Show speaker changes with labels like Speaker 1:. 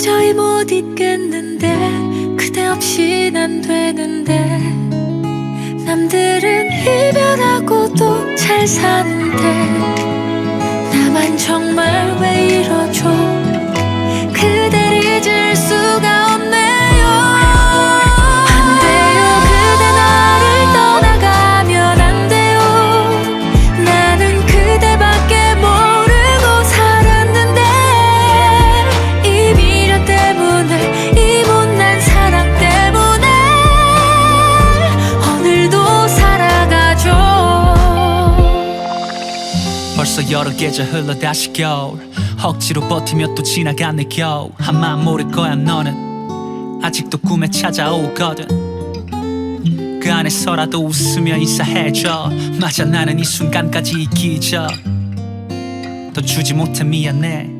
Speaker 1: 도저히 못 잊겠는데 그대 없인 안 되는데 남들은 이별하고도 잘 사는데 나만 정말 왜 이러죠
Speaker 2: 벌써 여러 계절 흘러 다시 겨울. 억지로 버티며 또 지나간 내 겨울. 한마음 모를 거야 너는. 아직도 꿈에 찾아오거든. 그 안에서라도 웃으며 인사해줘. 맞아 나는 이 순간까지 기적 더 주지 못해 미안해